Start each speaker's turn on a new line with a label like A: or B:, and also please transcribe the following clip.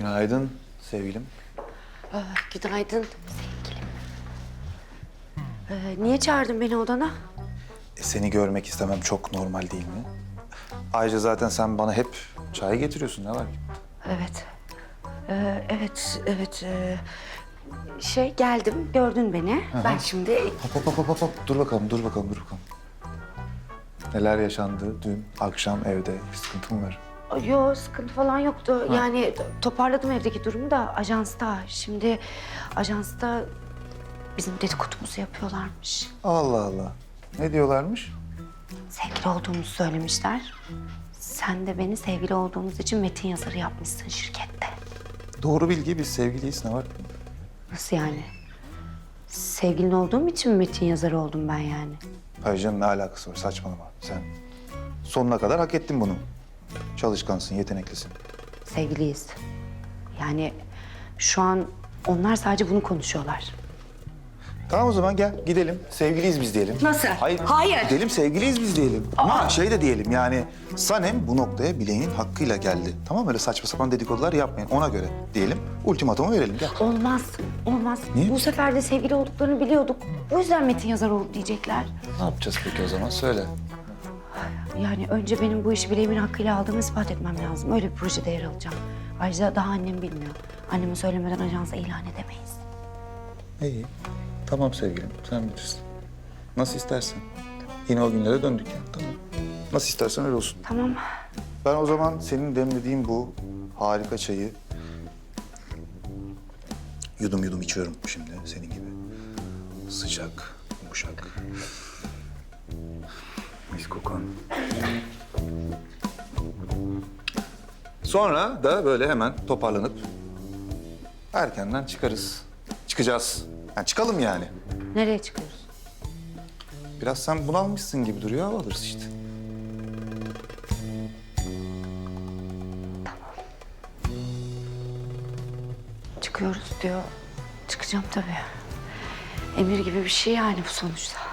A: Günaydın sevgilim.
B: Aa, günaydın sevgilim. Ee, niye çağırdın beni odana?
A: E, seni görmek istemem çok normal değil mi? Ayrıca zaten sen bana hep çay getiriyorsun ne var ki?
B: Evet. Ee, evet, evet. ee, şey geldim, gördün beni. Ben şimdi
A: Hop hop hop hop hop, hop. Dur bakalım, dur bakalım, dur bakalım. Neler yaşandı dün akşam evde? Bir sıkıntı mı var?
B: Yo sıkıntı falan yoktu. Yani toparladım evdeki durumu da ajansta. Şimdi ajansta bizim dedikodumuzu yapıyorlarmış.
A: Allah Allah. Ne diyorlarmış?
B: Sevgili olduğumuzu söylemişler. Sen de beni sevgili olduğumuz için metin yazarı yapmışsın şirkette.
A: Doğru bilgi biz sevgiliyiz ne var?
B: Nasıl yani? Sevgilin olduğum için metin yazarı oldum ben yani?
A: Hayır canım ne alakası var saçmalama. Sen sonuna kadar hak ettin bunu. Çalışkansın, yeteneklisin.
B: Sevgiliyiz. Yani şu an onlar sadece bunu konuşuyorlar.
A: Tamam o zaman gel gidelim. Sevgiliyiz biz diyelim.
B: Nasıl?
A: Hayır.
B: Hayır.
A: Gidelim sevgiliyiz biz diyelim. Ama şey de diyelim yani Sanem bu noktaya bileğinin hakkıyla geldi. Tamam? Öyle saçma sapan dedikodular yapmayın ona göre diyelim. Ultimatomu verelim gel.
B: Olmaz, olmaz.
A: Niye?
B: Bu sefer de sevgili olduklarını biliyorduk. O yüzden metin yazarı oldu diyecekler.
A: Ne yapacağız peki o zaman söyle.
B: Yani önce benim bu işi bileğimin hakkıyla aldığımı ispat etmem lazım. Öyle bir projede yer alacağım. Ayrıca daha annem bilmiyor. Anneme söylemeden ajansa ilan edemeyiz.
A: İyi. Tamam sevgilim sen bilirsin. Nasıl istersen. Yine o günlere döndük ya. Tamam. Nasıl istersen öyle olsun.
B: Tamam.
A: Ben o zaman senin demlediğin bu harika çayı yudum yudum içiyorum şimdi senin gibi. Sıcak, yumuşak. Mis kokan. Sonra da böyle hemen toparlanıp erkenden çıkarız. Çıkacağız. Yani çıkalım yani.
B: Nereye çıkıyoruz?
A: Biraz sen bunalmışsın gibi duruyor hava alırız işte.
B: Çıkıyoruz diyor. Çıkacağım tabii. Emir gibi bir şey yani bu sonuçta.